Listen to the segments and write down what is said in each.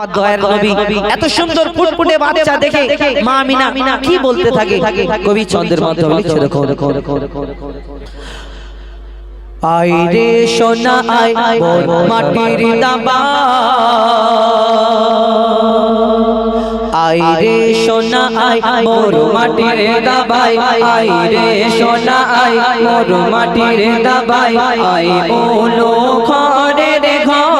আমার দয়ার নবী। এত সুন্দর ফুটফুটে বাচ্চা দেখে মা আমিনা কি বলতে থাকে? কবি চন্দ্রের মাধ্যমে দেখো দেখো আই রে সোনা আই মাটির দাবা। আই রে সোনা আই মোর মাটির দাবাই আই রে সোনা আই মোর মাটির দাবাই আই ওলো ঘরে রে ঘরে।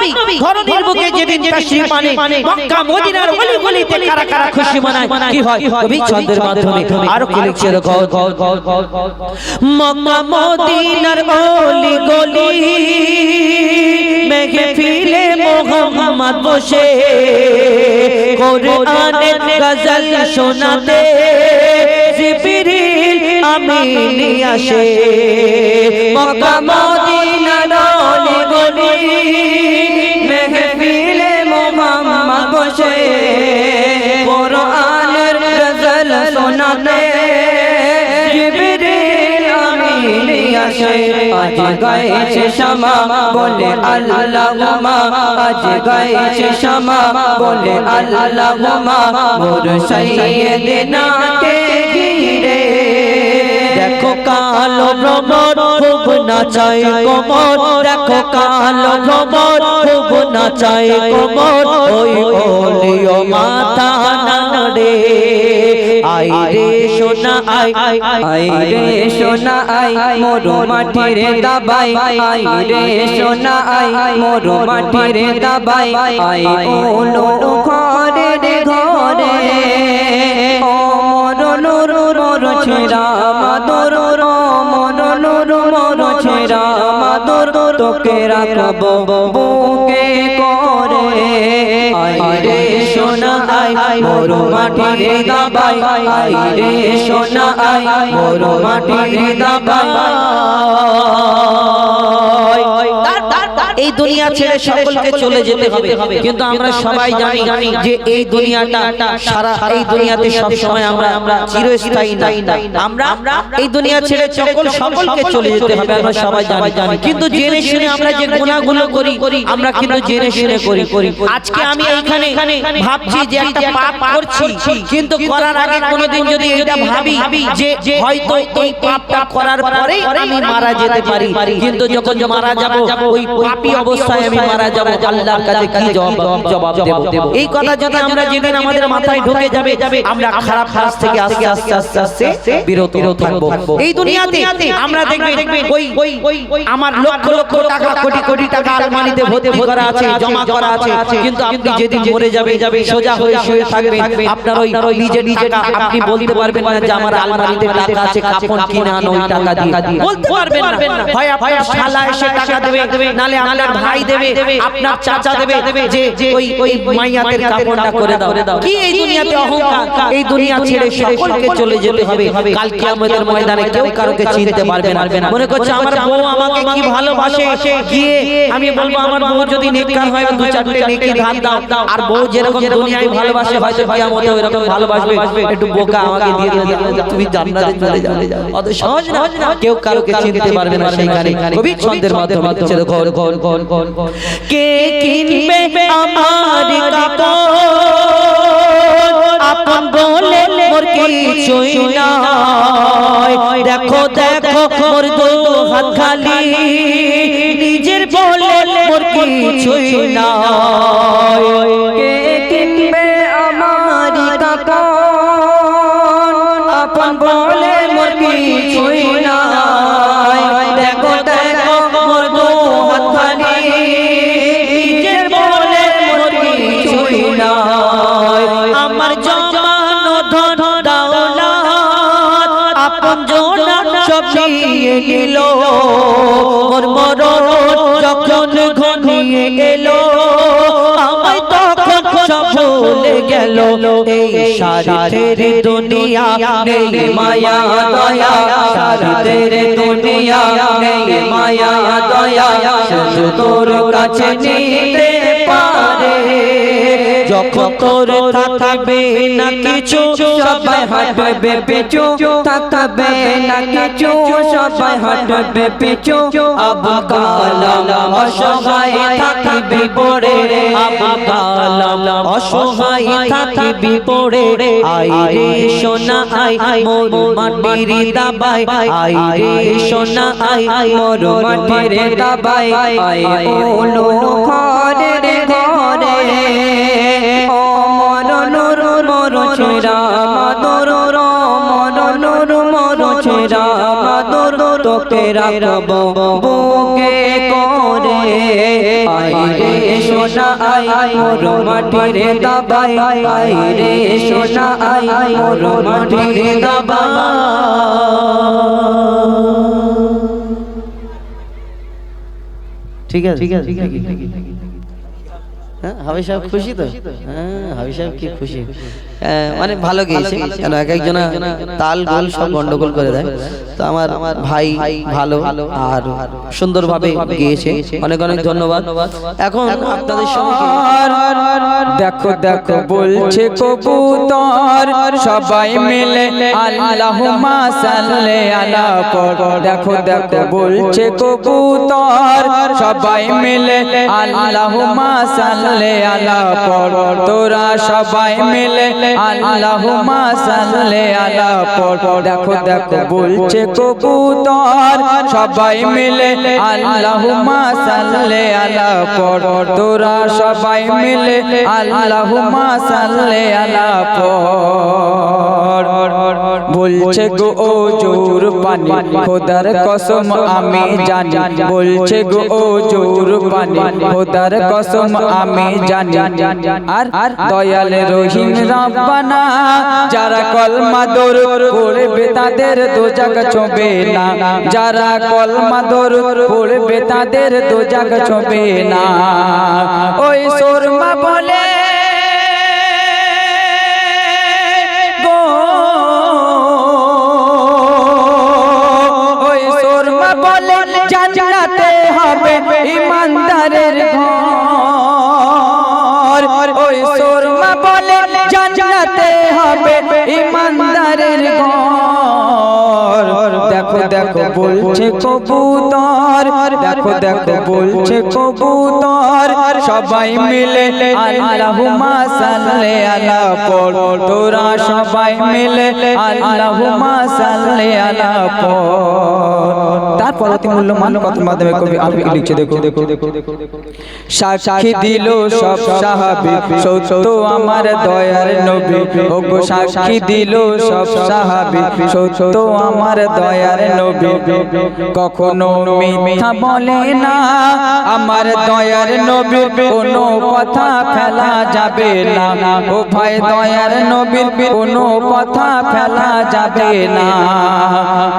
নবী ধরনীর বুকে যেদিন তাশরীফ মানে মক্কা মদিনার অলি গলিতে কারা কারা খুশি মানায়? কি হয়? কবি ছন্দের মাধ্যমে আর কি লিখছে মক্কা মদিনার অলি গলি মেঘে ফিলে মোহাম্মদ বসে। কোরআনের গজল শোনাতে জিবরিল আমিন আসে। মক্কা আসে আজ গাইছে শামা বলে আল্লাহ আল্লাহুম্মা আজ গাইছে শামা বলে আল্লাহ আল্লাহুম্মা মোর সাইয়্যিদিনা কে ঘিরে। দেখো কালো ভ্রমর খুব নাচায় কোমর। দেখো কালো ভ্রমর খুব নাচায় কোমর। ওই ওলিও মাথা নাড়ে আই রে সোনা আই আই রে সোনা আই মোর মাটির দাবাই আই রে সোনা আই মোর মাটির দাবাই আই ওলো ঘরে রে ঘরে, ও মোর নূর মোর ছেড়া মাদর, ও মোর নূর মোর ছেড়া মাদর, তোকে রাখব বুকে করে আই রে সোনা আই মোর রে দাবাই। আই রে সোনা আই মোর রে দাবাই। এই দুনিয়া ছেড়ে সকলকে চলে যেতে হবে। কিন্তু আমরা সবাই জানি যে এই দুনিয়াটা সারা এই দুনিয়াতে সব সময় আমরা আমরা চিরস্থায়ী না। আমরা এই দুনিয়া ছেড়ে সকল সকলকে চলে যেতে হবে। আমরা সবাই জানি জানি। কিন্তু জেনে শুনে আমরা যে গুনাহগুলো করি আমরা কিন্তু জেনে শুনে করি। করি। আজকে আমি এইখানে ভাবছি যে একটা পাপ করছি কিন্তু করার আগে কোনোদিন যদি এটা ভাবি যে হয়তো এই পাপটা করার পরে আমি মারা যেতে পারি কিন্তু যখন মারা যাব ওই পাপী অবস্থায় আমি মারা যাব আল্লাহর কাছে কি জবাব জবাব দেব? এই কথা যদি আমরা যেদিন আমাদের মাথায় ঢুকে যাবে আমরা খারাপ কাজ থেকে আস্তে আস্তে আস্তে আস্তে বিরত থাকব। এই দুনিয়াতে আমরা দেখবে ওই আমার লক্ষ লক্ষ টাকা কোটি কোটি টাকা আলমারিতে ভর্তি করা আছে জমা করা আছে। কিন্তু আপনি যেদিন মরে যাবে যাবে সোজা হয়ে শুয়ে থাকবে আপনার ওই নিজে নিজে আপনি বলতে পারবেন না যে আমার আলমারিতে টাকা আছে কাপড় কিনে ওই টাকা দিয়ে বলতে পারবেন না হয় আপনার শালা এসে টাকা দেবে নালে আপনার ভাই দেবে আপনার চাচা দেবে যে ওই ওই মাইয়াতের কাপড়টা করে দাও। কি এই দুনিয়াতে অহংকার? এই দুনিয়া ছেড়ে সকলকে চলে যেতে হবে। কাল কিয়ামতের ময়দানে কেউ কারোকে চিনতে পারবে না। মনে করছে আমার বউ আমাকে কি ভালোবাসে? গিয়ে আমি বলব আমার বউ যদি নেককার হয় দু চারটে নেকি ধান দাও। আর বউ যেরকম দুনিয়ায় ভালোবাসে হয়তো কিয়ামতে ওইরকম ভালোবাসবে একটু বোকা আমাকে দিয়ে দিয়ে তুমি জান্নাতে চলে যাবে অত সহজ না কেউ কারোকে চিনতে পারবে না সেইখানে কবি ছন্দের মাধ্যমে দেখো ঘর ঘর ঘর কে কিনবে আমার কাপড়? আপন বলে মোর কিছুই নাই। দেখো দেখো, মোর হাত খালি। নিজের বলে মোর কিছুই নাই। কে কিনবে আমার কাপড়? আপন বলে মোর কিছুই নাই। নিল মোর মরণ যখন ঘনিয়ে এলো আমায় তখন সব ভুলে গেল। এই সারিতের দুনিয়া নেই মায়া, দয়া। সারিতের দুনিয়া নেই মায়া, দয়া। তোর কাছে নিতে পারে। যখন তোর থাকবে না কিছু সবাই হাঁটবে পিছু থাকবে না কিছু সবাই হাঁটবে পিছু আবু কালাম অসহায় থাকবি পড়ে। আবু কালাম অসহায় থাকবি পড়ে আই রে সোনা আই মোর মাটির দাবাই আই রে সোনা আই মোর মাটির দাবাই আই ওলো ঘরে রে ঘরে মর ছেড়া মাদুর র মর নুর মর ছেড়া মাদুর তোকে রাখব বুকে করে। আই রে সোনা আই মোর মাটির দাবাই আই রে সোনা আই মোর মাটির দাবাই ঠিক আছে। ঠিক আছে। হ্যাঁ হাবি সাহেব খুশি তো? হ্যাঁ হাবি সাহেব কি খুশি? হ্যাঁ, মানে ভালো গেয়েছে। কেন এক একজন তাল গোল সব গন্ডগোল করে দেয়। তো আমার ভাই ভালো আর সুন্দরভাবে গিয়েছে। অনেক অনেক ধন্যবাদ। এখন আপনাদের সঙ্গে দেখো দেখো বলছে কবুতর। সবাই মিলে আল্লাহুম্মা সাল্লি আলা দেখো দেখো বলছে কবুতর। সবাই মিলে আল্লাহুম্মা সাল্লি আলা পর, তোরা সবাই মিলে আল্লাহুম্মা সাল্লি আলা পর। দেখো দেখো, বলছে কবুতর, সবাই মিলে আল্লাহুম্মা সাল্লি আলা পর। তোরা সবাই মিলে আল্লাহুম্মা সাল্লি আলা পর। বলছে গো ও জোর পানি, খোদার কসম আমি জানি। বলছে গো ও জোর পানি, খোদার কসম আমি জানি আর আর দয়াল রহিম রাব্বানা, যারা কলমা দরুদ পড়বে তাদের দোজাক ছোবে না। যারা কলমা দরুদ পড়বে তাদের দোজাক ছোবে না। ওই সুরমা বলে, গো ওই সুরমা বলে, জান্নাতে হবে ইমানদারের ইমানদারের ঘর। দেখো দেখো, বলছে কবুতর। দেখো দেখো, বলছে কবুতর। সবাই মিলে আল্লাহুম্মা সাল্লি আলা পর। তোরা সবাই মিলে আল্লাহুম্মা সাল্লি আলা পর। পরবর্তী মূল্যমান কথার মাধ্যমে কবি লিখছে দেখো দেখো দেখো সাক্ষী দিল সব সাহাবী সত্য আমার দয়ার নবী। ওগো সাক্ষী দিল সব সাহাবী। সত্য আমার দয়ার নবী। কখনো মিথ্যা বলে না। আমার দয়ার নবী কোনো কথা ফেলা যাবে না। ও ভাই দয়ার নবীর কোনো কথা ফেলা যাবে না।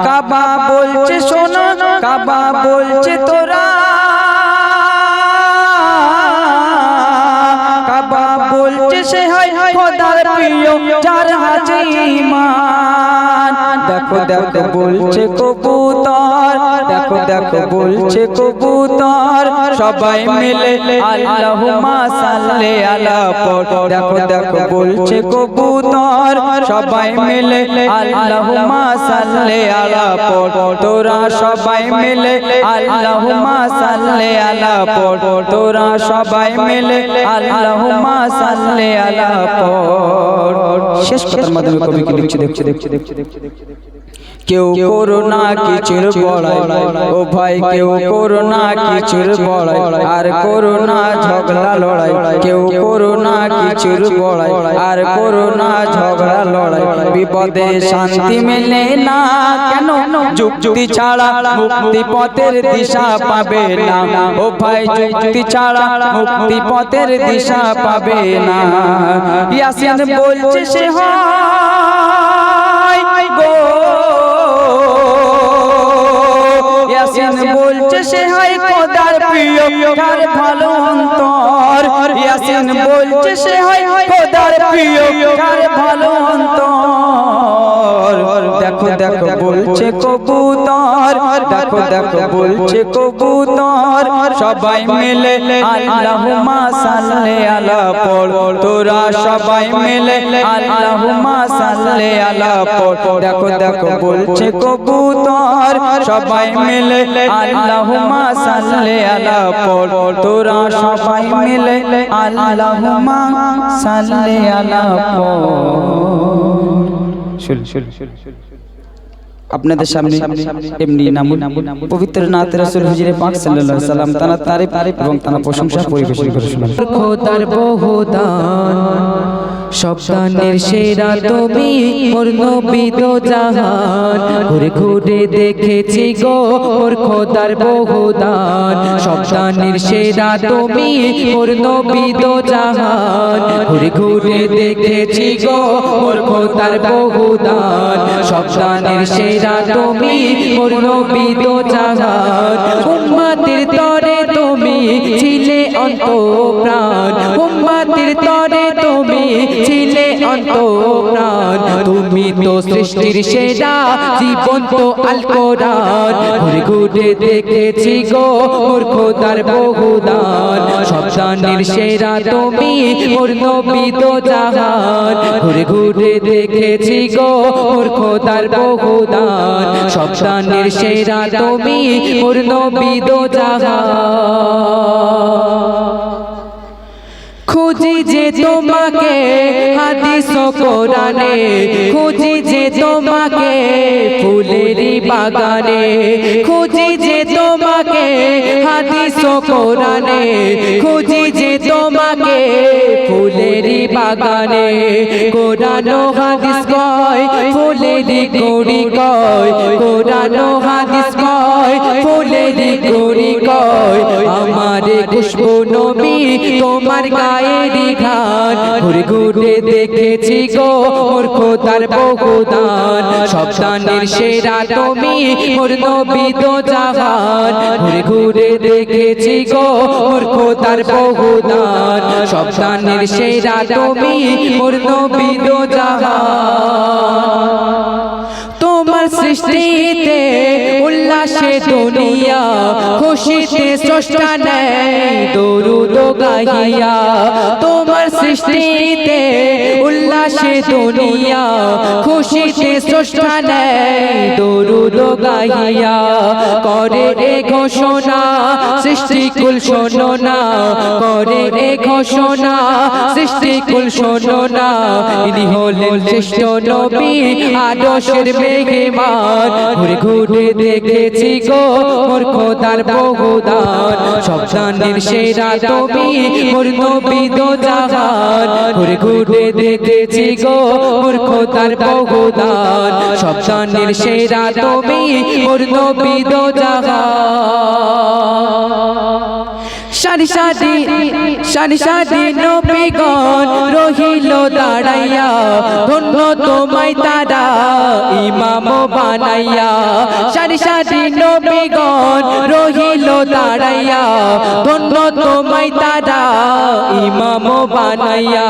কাবা বলছে শোনো কাবা বলছে তোরা। কাবা বলছে সে হয় খোদার প্রিয়, যার হাজে ঈমান। দেখো দেখো, বলছে কবুতর, দেখো দেখো, বলছে কবুতর। সবাই মিলে আল্লাহুম্মা আলা পর দেখো দেখো বলছে কবুতর সবাই মিলে আল্লাহুম্মা সাল্লি আলা তোরা সবাই মিলে আল্লাহুম্মা সাল্লি আলা তোরা সবাই মিলে আল্লাহুম্মা সাল্লি আলা শেষ কথার মাধ্যমে কবি কি লিখছে দেখছে দেখছে দেখছে দেখছে দেখছে কেউ করোনা কিছুর বড়াই। ও ভাই কেউ করোনা কিছুর বড়াই। আর করোনা ঝগড়া লড়াই। কেউ করোনা কিছুর বড়াই। আর করোনা ঝগড়া লড়াই। বিপদে শান্তি মেলে না কেন? যুক্তি ছাড়া মুক্তি পথের দিশা পাবে না। ও ভাই যুক্তি ছাড়া মুক্তি পথের দিশা পাবে না। ইয়াসিন বলছে সে হয়। ভালো অন্তর। ইয়াসিন বলছে সে হয় খোদার প্রিয় ভালো অন্তর। দেখো দেখো বলছে কবুতর। দেখো দেখো বলছে কবুতর। সবাই মিলে আল্লাহুম্মা সাল্লি আলা পড়। তোরা সবাই মিলে আল্লাহুম্মা সাল্লি আলা পড়। দেখো দেখো বলছে কবুতর। সবাই মিলে আল্লাহুম্মা সাল্লি আলা পড়। তোরা সবাই মিলে আল্লাহুম্মা সাল্লি আলা পড়। শুন শুন আপনাদের সামনে এমনি নামুন। পবিত্র নাথ রাসূল হুজুরে পাক সাল্লাল্লাহু আলাইহি সাল্লাম তারা তারিফ এবং তারা প্রশংসা পরিবেশন করে শোনান খোদার বহুদান সপ্তাহের সেরা তুমি মোর নবী দো জাহান। ঘুরে ঘুরে দেখেছি গো মোর খোদার বহুদান। সপ্তাহের সেরা তুমি মোর নবী দো জাহান। ঘুরে ঘুরে দেখেছি গো মোর খোদার বহুদান। সপ্তাহের সেরা তুমি মোর নবী দো জাহান। উম্মাতের তরে তুমি ছিলে অন্ত প্রাণ অন্ত প্রাণ তুমি তো সৃষ্টির সেরা জীবন তো আল কোরআন ঘুরে দেখেছি গো মোর খোদার বহুদান। সপ্তাহের সেরা তুমি মোর নবী তো জাহান। ঘুরে ঘুরে দেখেছি গো মোর খোদার বহুদান। সপ্তাহের সেরা তুমি মোর নবী তো জাহান। তোমাকে হাদিস কোরআনে। খুঁজি যে তোমাকে ফুলেরই বাগানে। খুঁজি যে তোমাকে হাদিস কোরআনে। খুঁজি যে তোমাকে ফুলেরই বাগানে কোরআন হাদিস কয় ফুলেরই কড়ি কয় কোরআন হাদিস কয় ফুলেরই কড়ি কয়। আমারে খুশবু নবী তোমার গায়েরই ঘান ঘুরে ঘুরে দেখেছি গো মোর খোদার বহুদান। সপ্তাহের সেরা তুমি মোর নবী তো জাহান ঘুরে ঘুরে দেখেছি গো মোর খোদার বহুদান। সপ্তাহের সেরা তুমি মোর নবী দো জাহান তোমার সৃষ্টিতে উল্লাসে দুনিয়া খুশিতে স্রষ্টা নেয় দরুদ গাহিয়া। তোমার সৃষ্টিতে উল্লাসে দুনিয়া খুশিতে স্রষ্টা নেয় দরুদ গাহিয়া। করে এ ঘোষণা সৃষ্টিকুল শোনো না। করে এ ঘোষণা সৃষ্টিকুল শোনো না। ইনি হলেন শ্রেষ্ঠ নবী আদর্শের মেঘমান ঘুরে ঘুরে দেখেছি গো মোর খোদার বহুদান। সপ্তাহের সেরা তুমি, মোর নবী দো জাহান। ঘুরে ঘুরে দেখেছি গো মোর খোদার বহুদান। সপ্তাহের সেরা তুমি, মোর নবী দো জাহান। সারি সারি সারি সারি নবীগণ রহিল দাঁড়াইয়া, ধন্য তোমায় তারা ইমাম বানাইয়া। সারি সারি নবীগণ রহিল দাঁড়াইয়া, ধন্য তোমায় তারা ইমাম বানাইয়া।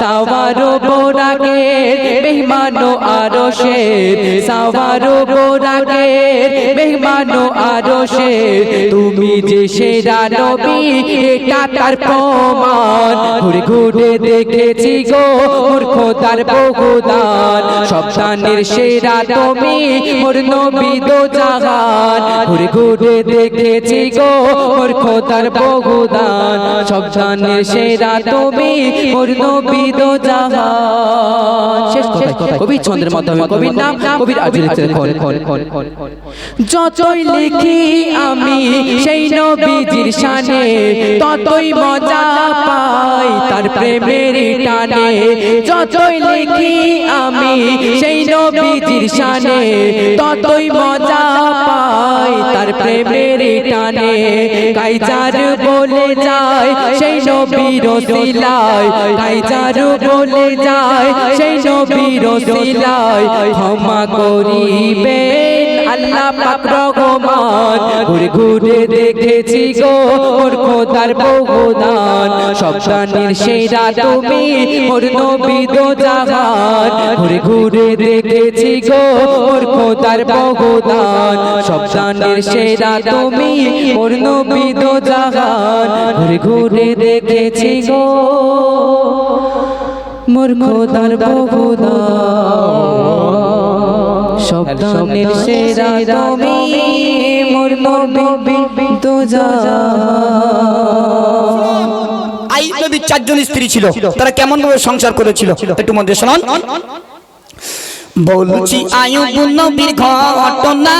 সাওয়ারো বোরাগের মেহমানো আরও শের সাওয়ারো বোরাগের মেহমানো আরও শের তুমি যে সেরা এটা তার প্রমাণ ঘুরে ঘুরে দেখেছি গো বহুদান সেরা তুমি নবী দো জাহান ঘুরে ঘুরে দেখেছি গো বহুদান সেরা তুমি নবী দো জাহান কবি ছন্দের মাধ্যমে কবির নাম কবির যতই লিখি আমি সেই নবীজির শানে ততই মজা পাই তার প্রেমের টানে। যতই লিখি আমি সেই নবীজির শানে, ততই মজা পাই তার প্রেমের টানে। কাইজার বলে যায়, সেই নবীর সিলাই কাইজার বলে যায়, সেই নবীর সিলাই ক্ষমা করিবেন আল্লাহ পাক রহমান। ঘুরে ঘুরে দেখেছি গো মোর খোদার বহুদান। সব দানের সেরা তুমি মোর নবী দো জাহান। ঘুরে ঘুরে দেখেছি গো মোর খোদার বহুদান। সব দানের সেরা তুমি মোর নবী দো জাহান। ঘুরে ঘুরে দেখেছি গো। মোর খোদার বহুদান সব সেরা তুমি মোর নবী আই নবীর চারজন স্ত্রী ছিল তারা কেমন ভাবে সংসার করেছিল একটু মধ্যে শোনান। বলছি, আয়ুব নবীর ঘটনা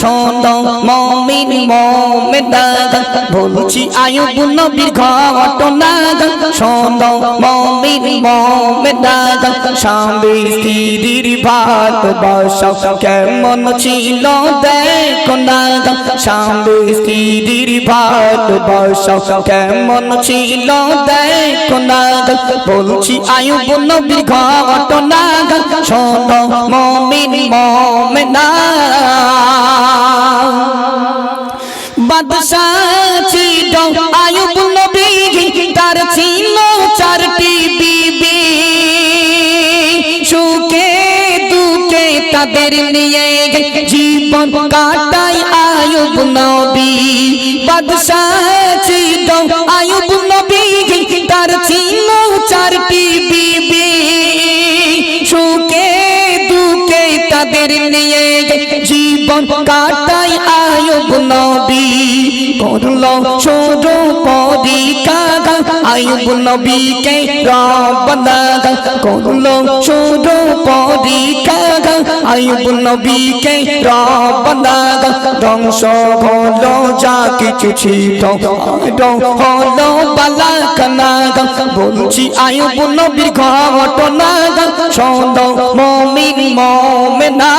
শোন, মমিন মোমেদা বলছি, আয়ুব নবীর ঘটনা শোন, মমিন মোমেদা স্বামী স্ত্রীর ভালোবাসা কেমন ছিল দেখো না স্বামী স্ত্রীর ভালোবাসা কেমন ছিল দেখো না বলছি, আয়ুব নবীর ঘটনা শোন মমিন, মমেনা। বাদশাহ ছিল আয়ুব নবী, তার ছিল চারটি বিবি। সুখে দুঃখে তাদের নিয়ে জীবন কাটায় আয়ুব নবী। বাদশাহ আয়ুব নবী, তার ছিল চারটি নিয়ে জীবন কাটায় আয়ুব নবী, করল শুরু পরীক্ষা আয়ুব নবীকে রব্বানা করল শুরু পরীক্ষা আয়ুব নবীকে রব্বানা ধ্বংস হলো যা কিছু ছিল হলো বালাকানা বলছি, আয়ুব নবীর ঘটনা শোন, মমিন, মমেনা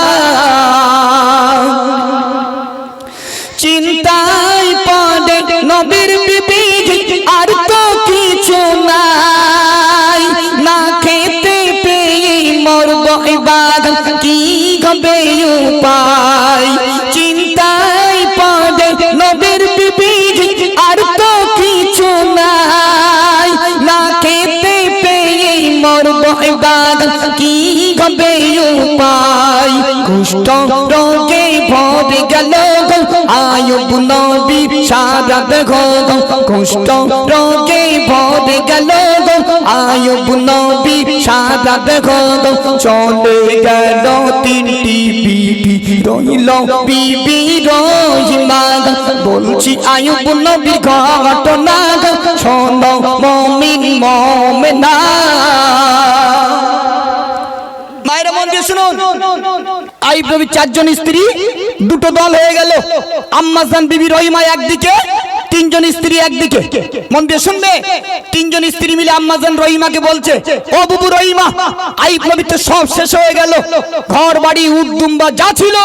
উপায় চিন্তায় পদে নবীর বিবি আর তো কিছু নাই। না খেতে পেয়ে মরব এবার, কি হবে উপায়? কুষ্ঠ রোগে ভরে গেল আয়ুব নবী সারা দেহ কুষ্ঠ রোগে ভরে গেল আয়ুব নবী সারা দেহ চলে গেল তিনটি বিবি রইল বিবি রহিমা বলছি আয়ুব নবী ঘটনা শোন মমিন মমেনা। মায়ের মন দিয়ে শুনুন। আইব নবীর চারজন স্ত্রী দুটো দল হয়ে গেল। আম্মাজান বিবি রহিমা একদিকে, তিনজন স্ত্রী একদিকে। মন দিয়ে শুনবে? তিনজন স্ত্রী মিলে আম্মাজান রহিমাকে বলছে, ও বুবু রহিমা আইব নবী তো সব শেষ হয়ে গেল। ঘর, বাড়ি উদ্দুম্বা যা ছিল,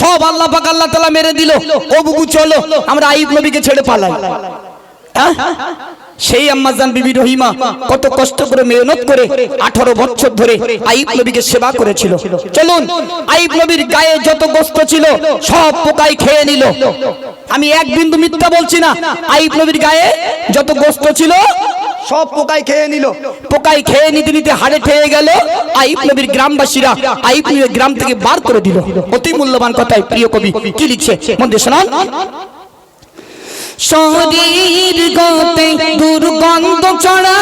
সব আল্লাহ পাক আল্লাহ তাআলা মেরে দিল। ও বুবু চলো, আমরা আইব নবীকে ছেড়ে পালাই। হ্যাঁ? সেই আম্মাজান বিবি রহিমা কত কষ্ট করে মেহনত করে আঠারো বছর ধরে আইব নবীকে সেবা করেছিল। চলুন আইব নবীর গায়ে যত গোস্ত ছিল সব পোকাই খেয়ে নিল। আমি এক বিন্দু মিথ্যা বলছি না আইব নবীর গায়ে যত গোস্ত ছিল সব পোকাই খেয়ে নিল। পোকাই খেয়ে নিতে নিতে হাড়ে ঠেয়ে গেল আইব নবীর গ্রামবাসীরা আইব নবীর গ্রাম থেকে বার করে দিল। অতি মূল্যবান কথায় প্রিয় কবি কি লিখছে? মধ্যে শোনান। শরীর গতে দুর্গন্ধ চড়া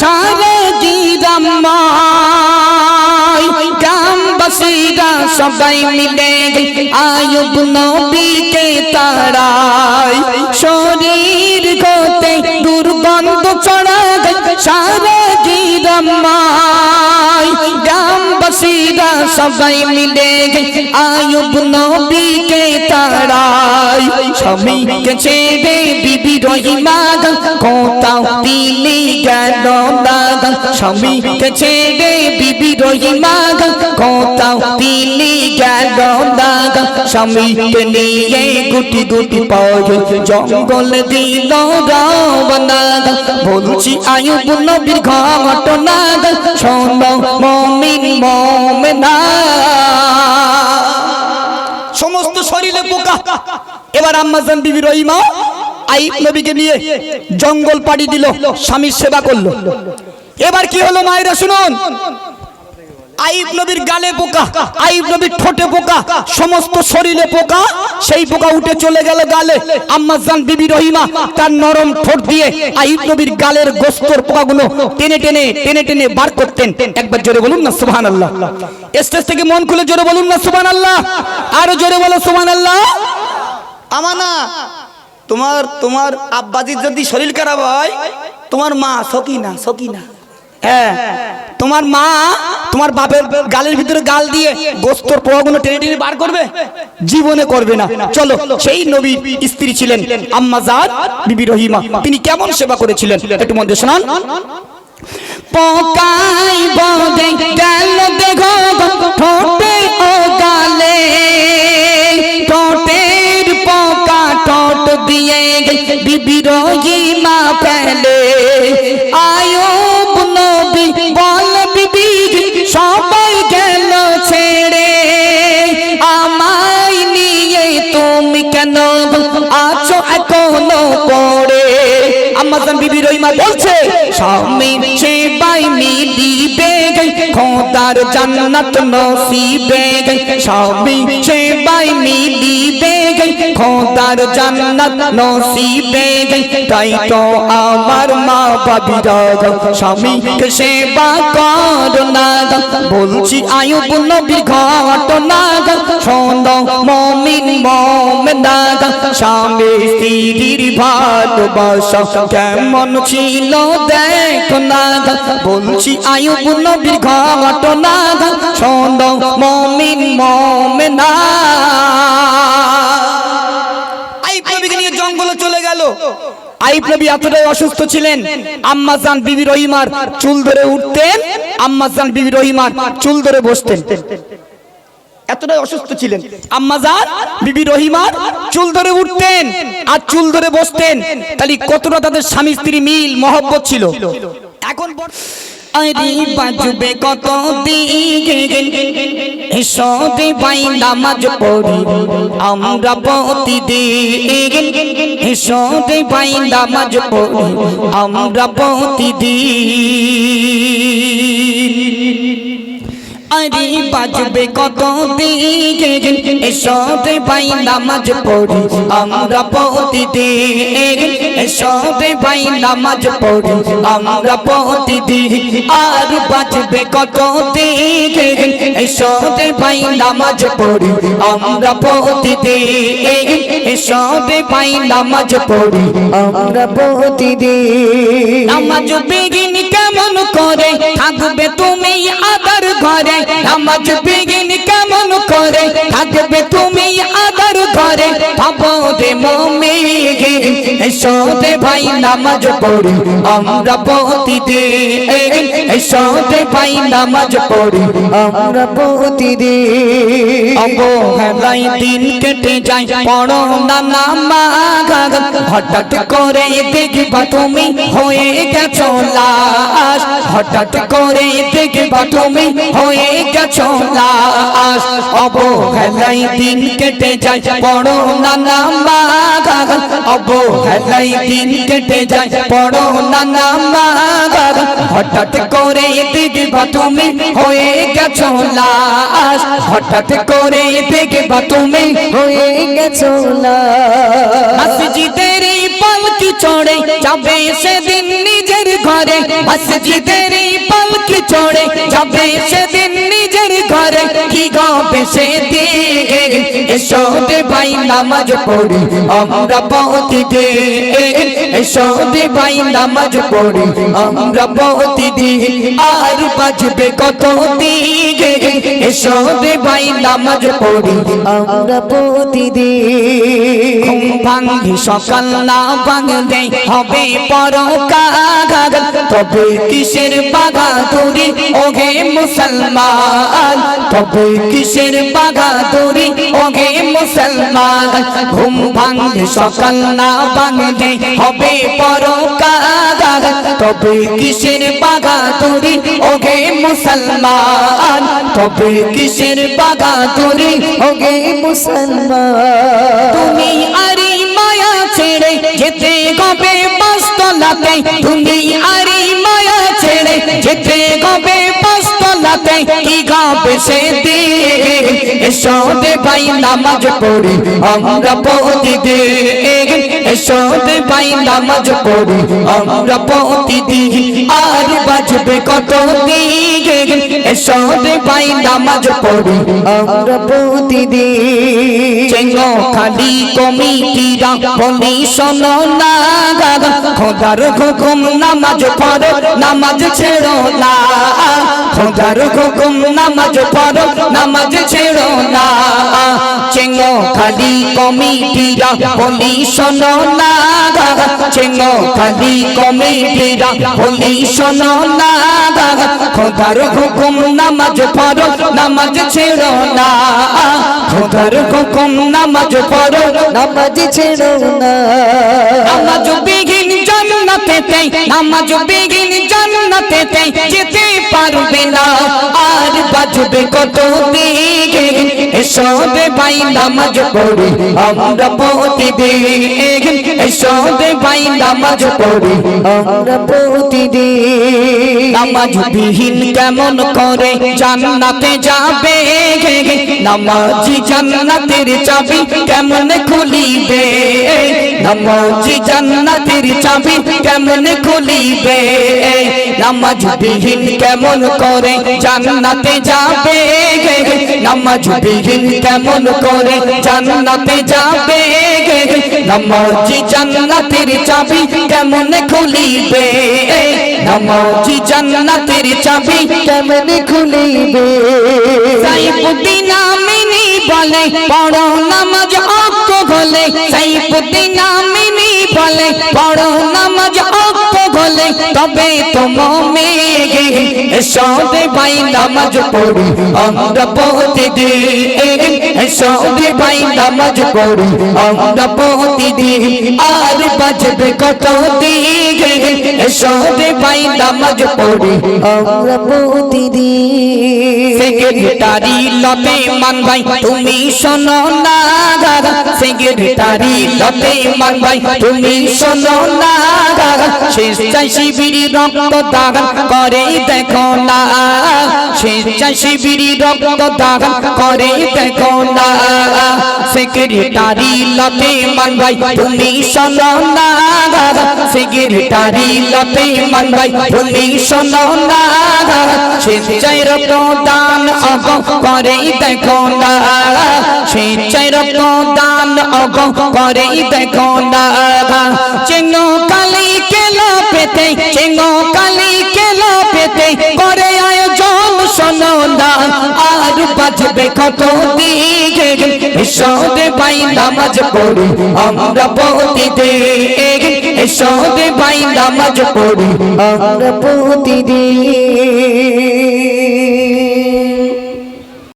সারে গিরামাই গ্রামবাসীরা সবাই মিলে আয়ুব নবীকে তারাই শরীর গতে দুর্গন্ধ চড়া সারে গিরামাই গ্রামবাসীরা সবাই মিলে আয়ুব নবীকে তারাই স্বামীকে ছেড়ে বিবি রহিমা কোথাও তিনি গেল না স্বামীকে ছেড়ে বিবি রহিমা কোথাও তিনি গেল না স্বামীকে নিয়ে গুটি গুটি পায়ে জঙ্গল দিল রাবণা বলছি আয়ুব নবীর ঘটনা শোন মমিন মমেনা। সমস্ত শরীরে পোকা। এবার আম্মাজান বিবি রহিমা আইব নবীকে নিয়ে জঙ্গল পাড়ি দিল, স্বামীর সেবা করল। এবার কি হলো মায়েরা শুনুন। আইব নবীর গালে পোকা আইব নবীর ঠোঁটে পোকা, সমস্ত শরীরে পোকা, সেই পোকা উঠে চলে গেল গালে। আম্মাজান বিবি রহিমা, তার নরম ঠোঁট দিয়ে আইব নবীর গালের গোস্তর পোকাগুলো টেনে টেনে টেনে টেনে বার করতেন। একবার জোরে বলুন না সুবহান আল্লাহ স্টেজ থেকে মন খুলে জোরে বলুন না সুবহান আল্লাহ আরও জোরে বলো সুবহান আল্লাহ আমানা, তোমার তোমার আব্বাজির যদি শরীর খারাপ হয়, তোমার মা সকিনা সকিনা। হ্যাঁ তোমার মা তোমার বাপের গালের ভিতরে গাল দিয়ে গোস্তর পোহাগুলো টেনে টেনে বার করবে? জীবনে করবে না। চলো, সেই নবীর স্ত্রী ছিলেন আম্মাজাদ বিবি রহিমা। তিনি কেমন সেবা করেছিলেন? একটু মধ্যে শোনান। পোকাই বদে গেল দেখো ঠোঁটে ও গালে। ঠোঁটের পোকা ঠোঁট দিয়ে বিবির মা ফেলে। আয়ুব নবী বিবি সবাই গেল ছেড়ে আমায় নিয়ে তুমি কেন আছো এখনও পড়ে? আমাজন বিবি রহিমা বলছে, স্বামী সেবাই মিলিবে খোদার জান্নাত নসিবে স্বামী সেবাই মিলিবে খোদার জান্নাত নসিবে তাই তো আমার মা বাবিরা স্বামীকে সেবা কর না বলছি, আয়ুব নবীর ঘটনা শোনো, মমিন মমেনা স্বামী স্ত্রীর ভালোবাসা কেমন ছিল দেখো না বলছি, আয়ুব নবীর ঘটনা শোনো, মমিন মমেনা আইব নবী এতটাই অসুস্থ ছিলেন। আম্মাজান বিবি রহিমার চুল ধরে উঠতেন। আম্মাজান বিবি রহিমার চুল ধরে বসতেন। এতটাই অসুস্থ ছিলেন। আম্মাজান বিবি রহিমার চুল ধরে উঠতেন আর চুল ধরে বসতেন। তাহলে কতটা তাদের স্বামী স্ত্রী মিল, মহব্বত ছিল? এখন আরে বাজবে কত দিকে সবে পাই নামাজ পড়ি, আমরা প্রতিদিন। সবে পাই নামাজ পড়ি, আমরা প্রতিদিন। আরে বাজবে কত দিকে এসবে ভাই নামাজ পড়ি, আমরা প্রতিদিন এসবে ভাই নামাজ পড়ি, আমরা প্রতিদিন আর বাজবে কত দিকে এসবে ভাই নামাজ পড়ি, আমরা প্রতিদিন এসবে ভাই নামাজ পড়ি, আমরা প্রতিদিন নামাজ বেগিন কেমন করে? থাকবে তুমি আদার নামাজ বেগিন কেমন করে? থাকবে তুমি আদর ঘরে, ভাবো রে মমি এসোতে ভাই নামাজ পড়ি, আমরা প্রতিদিন এসোতে ভাই নামাজ পড়ি, আমরা প্রতিদিন অবহেলাই দিন কেটে যায় পড়ো না নামাজ হঠাৎ করে দেখবা তুমি হয়ে গেছো লাশ হঠাৎ করে দেখবা তুমি হয়ে গেছো লাশ অবহেলাই দিন কেটে যায় পড়ো না নামাজ অবহেলাই দিন কেটে যায় পড়ো না নামাজ হঠাৎ করে দেখবা তুমি হয়ে গেছো লাশ হঠাৎ করে দেখবা তুমি হয়ে গেছো লাশ মসজিদের এই পালকি চড়ে যাবে সেদিন নিজের ঘরে মসজিদের এই পালকি চড়ে যাবে সেদিন নিজের ঘরে কি দে দে আর বাজবে কত দিকে এসো দে ভাই নামাজ পড়ি, আমরা প্রতিদিন ভাঙ্গি সকাল না হবে তবে কিসের বাগাদুরি ওহে মুসলমান? তবে কিসের বাগাদুরি? ওগে মুসলমান, ঘুম ভাঙলে সকাল না ভাঙলে হবে পরকাল তবে কিসের বাগাদুরি? ওগে মুসলমান, তবে কিসের বাগাদুরি? ওগে মুসলমান। তুমি আরি মায়া ছেড়ে যেতে গবে পাঁচতলাতে তুমি আরি মায়া ছেড়ে যেতে গবে পাঁচতলাতে কি গাবে সে দিয়ে এসো ভাই নামাজ পড়ি, আমরা এসো দে ভাই নামাজ পড়ি, আমরা প্রতিদিন। আর বাজবে কত দিন? এসো ভাই নামাজ পড়ি, আমরা প্রতিদিন। চেঙ্গো খালি কমিটিরা বলি, শোনো না গাগা, খোদার হুকুম নামাজ পড়ো, নামাজ ছেড়ো না। খোদার হুকুম নামাজ পড়ো, নামাজ ছেড়ো না। চেঙ্গো খালি কমিটিরা বলি শোনো না। চেঙ্গো খালি কমিটিরা বলি শোনো না। খোদার হুকুম নামাজ পড়ো, নামাজ ছেড়ো না। খোদার হুকুম নামাজ পড়ো, নামাজ ছেড়ো না। নামাজ বিঘিন জান্নাতেতে নামাজ বিঘিন জান্নাতেতে যেতে পারবে না আর বাজবে কত দিকে? এসো দে ভাই নামাজ পড়ি, আমরা প্রতিদিন। এসো দে ভাই নামাজ পড়ি, আমরা প্রতিদিন। নামাজ বিহীন কেমন করে জান্নাতে যাবে? নামাজি জান্নাতের চাবি কেমন খুলিবে? নামাজি জান্নাতের চাবি কেমন খুলিবে? নামাজ বিহীন কেমন করে জান্নাতে যাবে নামাজ বিহীন কেমন করে? জান্নাতে যাবে নামাজি জান্নাতের চাবি কেমন খুলিবে? নামাজি জান্নাতের চাবি কেমন খুলিবে? সাইফুদ্দিন আমিনী বলে, পড়ো নামাজ অক্ক বলে। সাইফুদ্দিন আমিনী বলে, পড়ো তবে তো মেঘে এসো দে ভাই নামাজ পড়ি আমরা এসো দে ভাই নামাজ পড়ি আমরা প্রতিদিন আর বাজবে কত দিকে দে ভাই নামাজ পড়ি আমরা প্রতিদিন সেক্রেটারি লতে মান ভাই তুমি শোনো না সেক্রেটারি লতে মান ভাই তুমি শোনো না দাদা স্বেচ্ছায় শিবির রক্ত দান করে দেখো না। স্বেচ্ছায় শিবির রক্ত দান করে দেখো না। সেক্রেটারি লতে মান ভাই তুমি শোনো না। সেক্রেটারি লতে মান ভাই তুমি শোনো না। স্বেচ্ছায় রক্ত দান অগ করে দেখো না। স্বেচ্ছায় রক্ত দান অগ করে দেখো না। চেঙ্গো কালি কেলো পেতে চেঙ্গো কালি কেলো পেতে করে আয়োজন না আর বাজবে কত দিকে সদে ভাই নামাজ পড়ি, আমরা প্রতিদিন। সদে ভাই নামাজ পড়ি, আমরা প্রতিদিন।